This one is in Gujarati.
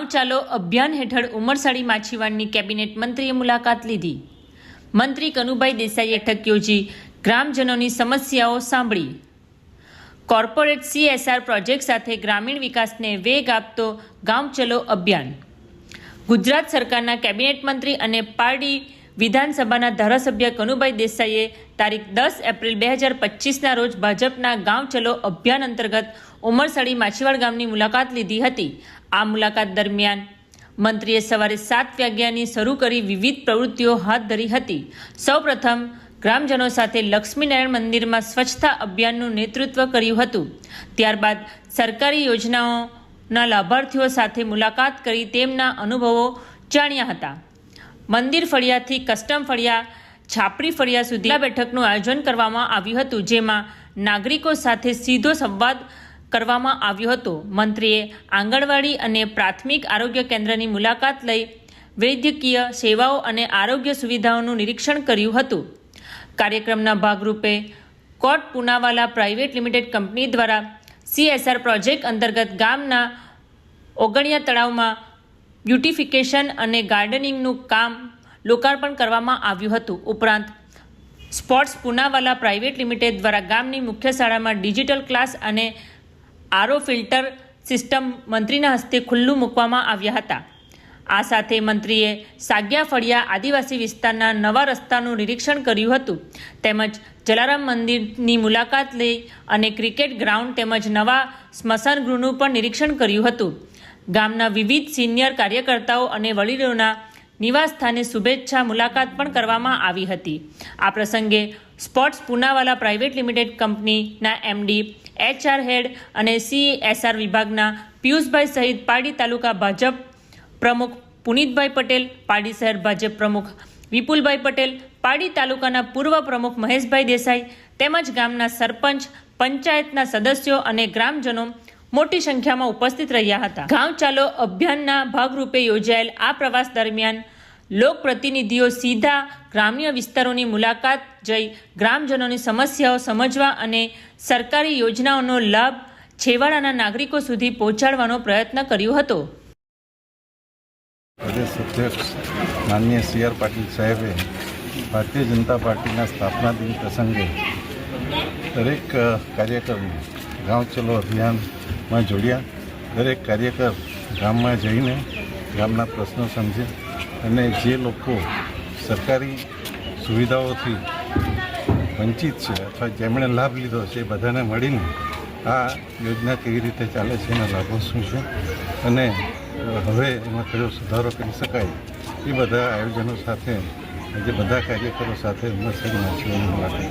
ગાંવ ચાલો અભિયાન હેઠળ ઉમરસાડી માછીવાડની કેબિનેટ મંત્રીએ મુલાકાત લીધી. મંત્રી કનુભાઈ દેસાઈએ ઠક યોજી ગ્રામજનોની સમસ્યાઓ સાંભળી. કોર્પોરેટ સીએસઆર પ્રોજેક્ટ સાથે ગ્રામીણ વિકાસને વેગ આપતો ગામ ચલો અભિયાન. ગુજરાત સરકારના કેબિનેટ મંત્રી અને પારડી વિધાનસભાના ધારાસભ્ય કનુભાઈ દેસાઈએ તારીખ દસ એપ્રિલ બે હજાર પચીસના રોજ ભાજપના ગામ ચલો અભિયાન અંતર્ગત ઉમરસાડી માછીવાડ ગામની મુલાકાત લીધી હતી. આ મુલાકાત દરમિયાન મંત્રીએ સવારે સાત વાગ્યાની શરૂ કરી વિવિધ પ્રવૃત્તિઓ હાથ ધરી હતી. સૌપ્રથમ ગ્રામજનો સાથે લક્ષ્મીનારાયણ મંદિરમાં સ્વચ્છતા અભિયાનનું નેતૃત્વ કર્યું હતું. ત્યારબાદ સરકારી યોજનાઓના લાભાર્થીઓ સાથે મુલાકાત કરી તેમના અનુભવો જાણ્યા હતા. મંદિર ફળિયાથી કસ્ટમ ફળિયા છાપરી ફળિયા સુધી બેઠકનું આયોજન કરવામાં આવ્યું હતું, જેમાં નાગરિકો સાથે સીધો સંવાદ કરવામાં આવ્યો હતો. મંત્રીએ આંગણવાડી અને પ્રાથમિક આરોગ્ય કેન્દ્રની મુલાકાત લઈ વૈદ્યકીય સેવાઓ અને આરોગ્ય સુવિધાઓનું નિરીક્ષણ કર્યું હતું. કાર્યક્રમના ભાગરૂપે કોટ પુનાવાલા પ્રાઇવેટ લિમિટેડ કંપની દ્વારા સીએસઆર પ્રોજેક્ટ અંતર્ગત ગામના ઓગણિયા તળાવમાં બ્યુટિફિકેશન અને ગાર્ડનિંગનું કામ લોકાર્પણ કરવામાં આવ્યું હતું. ઉપરાંત સ્પોર્ટ્સ પુનાવાલા પ્રાઇવેટ લિમિટેડ દ્વારા ગામની મુખ્ય શાળામાં ડિજિટલ ક્લાસ અને આરો ફિલ્ટર સિસ્ટમ મંત્રીના હસ્તે ખુલ્લું મૂકવામાં આવ્યા હતા. આ સાથે મંત્રીએ સાગ્યા ફળિયા આદિવાસી વિસ્તારના નવા રસ્તાનું નિરીક્ષણ કર્યું હતું. તેમજ જલારામ મંદિરની મુલાકાત લઈ અને ક્રિકેટ ગ્રાઉન્ડ તેમજ નવા સ્મશાનગૃહનું પણ નિરીક્ષણ કર્યું હતું. ગામના વિવિધ સિનિયર કાર્યકર્તાઓ અને વડીલોના નિવાસસ્થાને શુભેચ્છા મુલાકાત પણ કરવામાં આવી હતી. આ પ્રસંગે સ્પોર્ટ્સ પુનાવાલા પ્રાઇવેટ લિમિટેડ કંપનીના એમડી, એચઆર હેડ અને સીએસઆર વિભાગના પિયુષભાઈ સહિત પારડી તાલુકા ભાજપ પ્રમુખ પુનિતભાઈ પટેલ, પારડી શહેર ભાજપ પ્રમુખ વિપુલભાઈ પટેલ, પારડી તાલુકાના પૂર્વ પ્રમુખ મહેશભાઈ દેસાઈ તેમજ ગામના સરપંચ, પંચાયતના સદસ્યો અને ગ્રામજનો મોટી સંખ્યામાં ઉપસ્થિત રહ્યા હતા. ગાંવ ચાલો અભિયાનના ભાગરૂપે યોજાયેલ આ પ્રવાસ દરમિયાન લોકપ્રતિનિધિઓ સીધા ગ્રામ્ય વિસ્તારોની મુલાકાત જઈ ગ્રામજનોની સમસ્યાઓ સમજવા અને સરકારી યોજનાઓનો લાભ છેવાડાના નાગરિકો સુધી પહોંચાડવાનો પ્રયત્ન કર્યો હતો. પ્રદેશ અધ્યક્ષ માનનીય સી આર પાટીલ સાહેબે ભારતીય જનતા પાર્ટીના સ્થાપના દિન પ્રસંગે દરેક કાર્યક્રમ ગાંવ ચલો અભિયાનમાં જોડ્યા દરેક કાર્યકર ગામમાં જઈને ગામના પ્રશ્નો સમજે અને જે લોકો સરકારી સુવિધાઓથી વંચિત છે અથવા જેમણે લાભ લીધો છે એ બધાને મળીને આ યોજના કેવી રીતે ચાલે છે, એના લાભો શું છે અને હવે એમાં કયો સુધારો કરી શકાય એ બધા આયોજનો સાથે આજે બધા કાર્યકરો સાથે ઉમરસાડી માછીઓની મુલાકાત